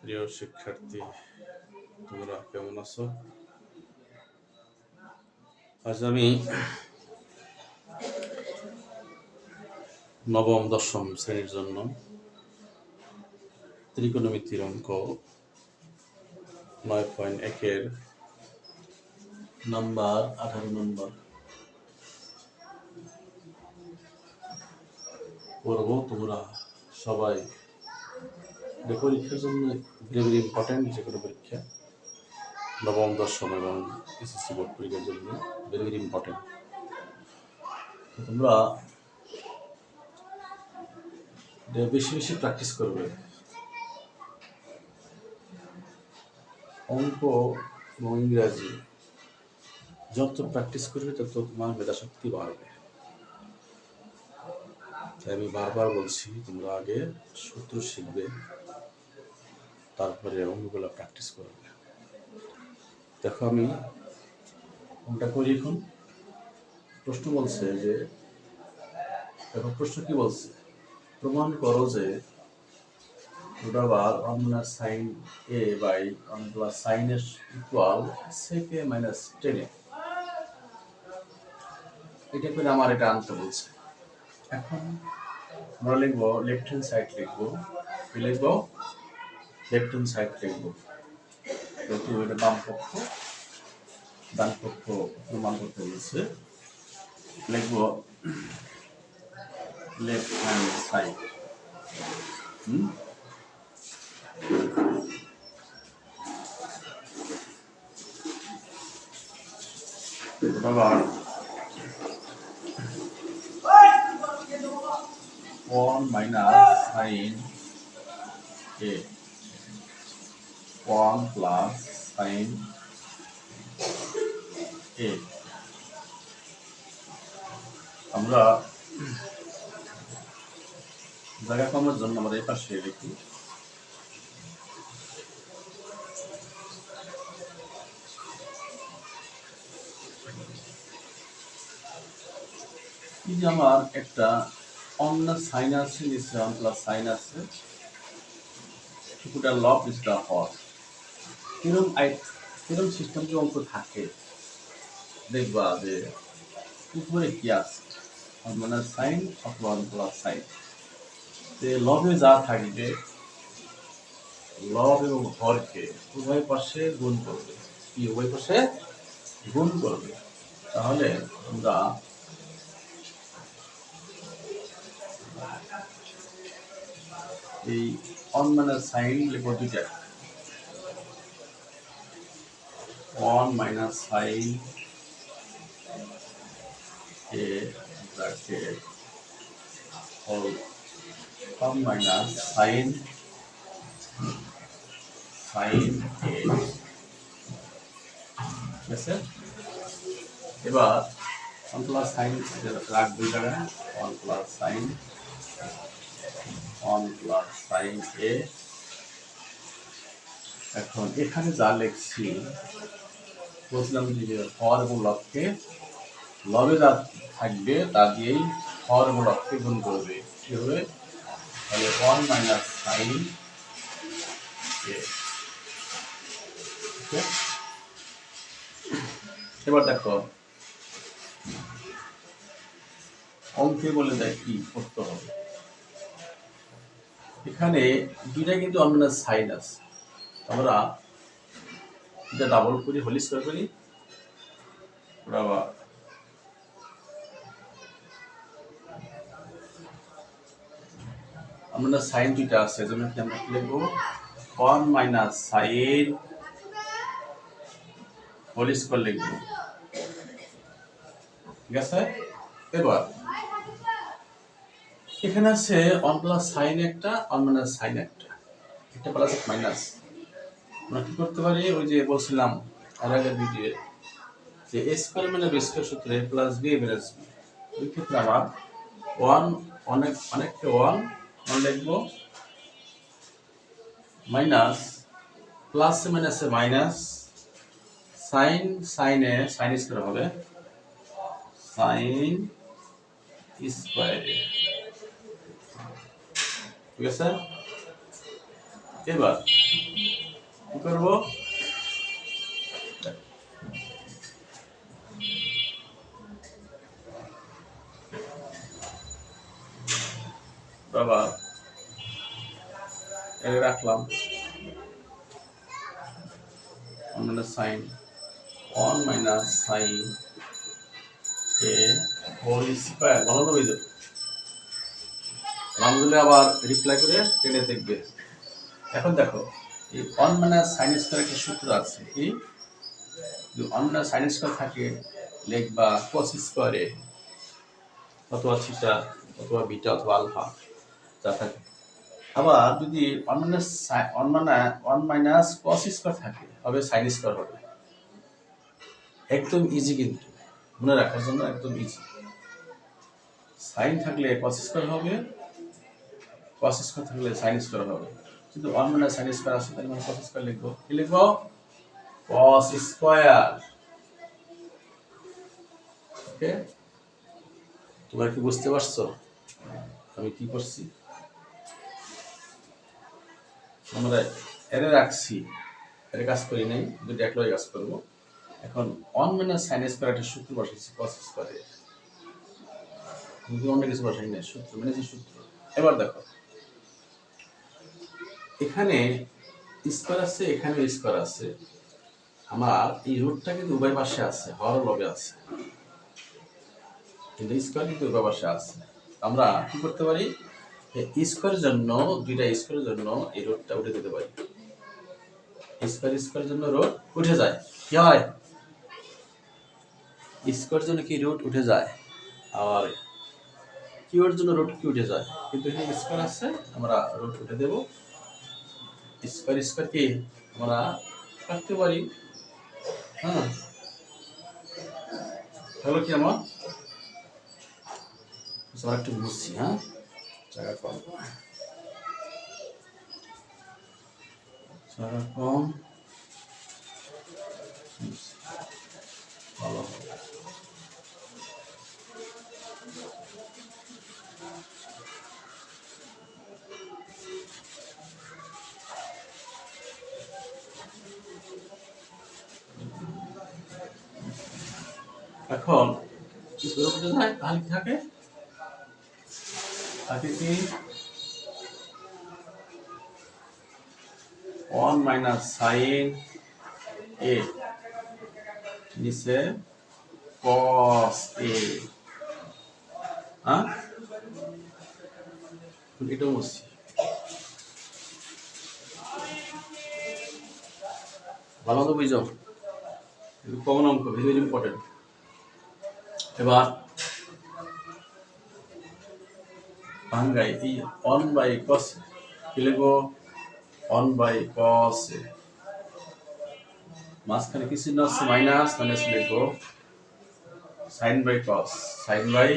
প্রিয় শিক্ষার্থী, তোমরা কেমন আছো? আজ আমি নবম, দশম শ্রেণির জন্য ত্রিকোণমিতির অঙ্ক নয় পয়েন্ট একের নাম্বার আঠারো নম্বর করব, তোমরা সবাই পরীক্ষার জন্য ভেরি ইম্পর্টেন্ট যে কোনো পরীক্ষা। নবম, দশম এবং এসএসসি বোর্ড পরীক্ষার জন্য ভেরি ভেরি ইম্পর্টেন্ট তোমরা বেশি বেশি প্র্যাকটিস করবে। অঙ্ক এবং ইংরাজি যত প্র্যাকটিস করবে, তত তোমার মেধাশক্তি বাড়বে। তাই আমি বারবার বলছি, তোমরা আগে সূত্র শিখবে, তারপরে অঙ্কগুলো প্র্যাকটিস করবে। দেখো আমি কোনটা করি এখন। প্রশ্ন বলছে যে, দেখো প্রশ্ন কি বলছে? প্রমাণ করো যে root over one sine A by one sine is equal sec minus tan এটা করে আমার এটা আনতে বলছে। এখন আমরা লিখব লেফট হ্যান্ড সাইড লিখব। কি লিখব? লেফট হ্যান্ড সাইড লিখব। যেহেতু এটা বাম পক্ষ, ডান পক্ষ প্রমাণ করতে বলছে। লিখব লেফট হ্যান্ড সাইড হুম? আবার one minus sin a. One plus sin a. আমরা জায়গা কমার জন্য আমরা এই পাশে লিখি। আমার একটা অন্য সাইন আছে নিচে ওয়ান প্লাস সাইন আছে কিছুটা লব কিছুটা হর আই কিরম সিস্টেম যে অঙ্ক থাকে? দেখবা যে উপরে কি আছে? মানে সাইন অথবা ওয়ান প্লাস সাইন যে লবে যা থাকবে, লব এবং হরকে উভয় পাশে গুণ করবে। কি উভয় পাশে? গুণ করবে। তাহলে আমরা এই অন মানে সাইন লিখব দুইটা। One minus sine A bracket whole one minus sine sine A ঠিক আছে? এবার ওয়ান প্লাস সাইন রাখব জায়গায় one plus sine one plus sine A এখন এখানে যা লিখছি, বলছিলাম যে হর এবং লবে যা থাকবে তা দিয়েই হর এবং লবকে গুণ করবে। কি হবে? তাহলে ওয়ান মাইনাস সাইন এ এবার দেখো, অঙ্কে বলে দেয় কি? করতে হবে। এখানে দুইটা কিন্তু অন্য সাইন আছে। আমরা এটা ডাবল করি হোলি স্কোয়ার করি আবার আমরা সাইন দুইটা আছে, যেমন কি আমরা লিখব? One minus sine whole square লিখব। ঠিক আছে? এবার এখানে আছে ওয়ান প্লাস সাইন একটা ওয়ান মাইনাস সাইন একটা। একটা প্লাস মাইনাস আমরা কি করতে পারি? ওই যে বলছিলাম আর আগের ভিডিও যে এ স্কোয়ার মানে বি স্কোয়ার সূত্রে প্লাস বি মাইনাস বি ওই ক্ষেত্রে আমার ওয়ান অনেক, অনেককে ওয়ান ওয়ান লিখব। মাইনাস প্লাস মাইনাসে মাইনাস সাইন সাইনে সাইন স্কোয়ার হবে। সাইন স্কোয়ারে ঠিক আছে এবার কি করব? বাবা, এর রাখলাম। মানে sine. One minus sine A whole square ভালো তো বুঝলো নাম আবার রিপ্লাই করে টেনে দেখবে। এখন দেখো, এই ওয়ান মাইনাস সাইন স্কোয়ার একটা সূত্র আছে কি ওয়ান মাইনাস সাইন স্কোয়ার থাকে লিখবা কোস স্কোয়ারে অথবা থিটা অথবা বিটা অথবা আলফা যা থাকে। আবার যদি one minus one minus one minus cos square থাকে, হবে সাইন স্কোয়ার হবে। একদম ইজি কিন্তু, মনে রাখার জন্য একদম ইজি সাইন থাকলে কস স্কোয়ার হবে কস স্কোয়ার থাকলে সাইন স্কোয়ার হবে। কিন্তু ওয়ান মাইনাস সাইন আছে তাহলে মানে কস স্কোয়ার লিখব। কি লিখব? Cos square okay? তোমরা কি বুঝতে পারছ? আমি কি করছি? আমরা এর রাখছি। এর কাজ করি নাই দুটো একলাই কাজ করব। এখন অন মাইনাস সাইন স্কোয়ার একটা সূত্র বসাইছি কস স্কোয়ারে অন্য কিছু বসাই নাই? সূত্র মানে যে সূত্র। এবার দেখো। এখানে স্কোয়ার আছে, এখানে স্কোয়ার আছে। আমার এই রুটটা কিন্তু উভয় পাশে আছে, হর লবে আছে। কিন্তু স্কোয়ার কিন্তু উভয় পাশে আছে। আমরা কি করতে পারি? স্কোয়ারের জন্য, দুইটা স্কোয়ারের জন্য এই রোডটা উঠে দিতে পারি। স্কোয়ার স্কোয়ারের জন্য রোড উঠে যায়। কি হয়? স্কোয়ারের জন্য কি রোড উঠে যায়? আর কিউর জন্য রোড কি উঠে যায়? কিন্তু এখানে স্কোয়ার আছে, আমরা রোড উঠে দেব। স্কোয়ার স্কোয়ারকে আমরা কাটতে পারি। হ্যাঁ। হলো কি আমার? সবার একটু বুঝছি হ্যাঁ? জায়গা কম। জায়গা কম। এখন তাহলে থাকে। থাকে ওয়ান মাইনাস সাইন এ। নিচে কস এ। হ্যাঁ? এটা মুছছি ভালো তো বুঝো। কমন অঙ্ক ভেরি ইম্পর্টেন্ট এবার ভাঙ্গাই এই অন বাই কস কি লিখব? অন বাই কস মাঝখানে কি চিহ্ন আছে? মাইনাস মাইনাস লিখব? Sine by cos sine by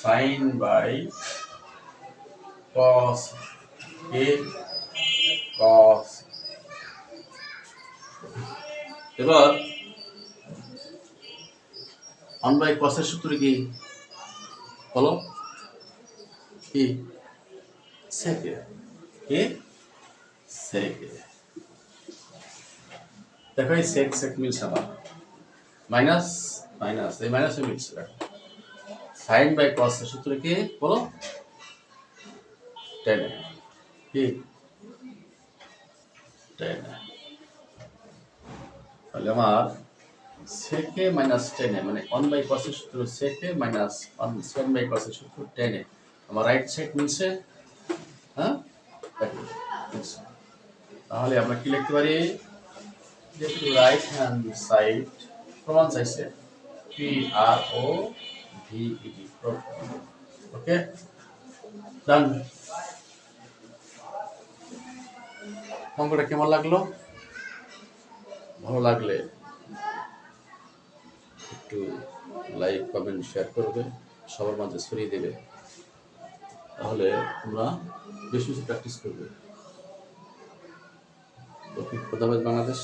sine by cos A cos এবার অন বাই কসের সূত্র কি? বলো। কি? সেকে। কি? সেকে। দেখো এই সেক সেক মিলছে আমার মাইনাস মাইনাস, এই মাইনাসে মিলছে। সাইন বাই কসের সূত্র কি? বলো। টেন। কি? টেন। তাহলে আমার সেকে মাইনাস টেনে মানে ওয়ান বাই কসের সূত্র সেকে মাইনাস ওয়ান সেভেন বাই কসের সূত্র টেনে আমার রাইট সাইড মিলছে হ্যাঁ। তাহলে আমরা কি লিখতে পারি? যেহেতু রাইট হ্যান্ড সাইড প্রমাণ চাইছে পি আর ও ভি ওকে ডান অঙ্কটা কেমন লাগল? ভালো লাগলে একটু লাইক কমেন্ট শেয়ার করবে, সবার মাঝে ছড়িয়ে দেবে। তাহলে তোমরা বেশি বেশি প্র্যাকটিস করবে। বাংলাদেশ।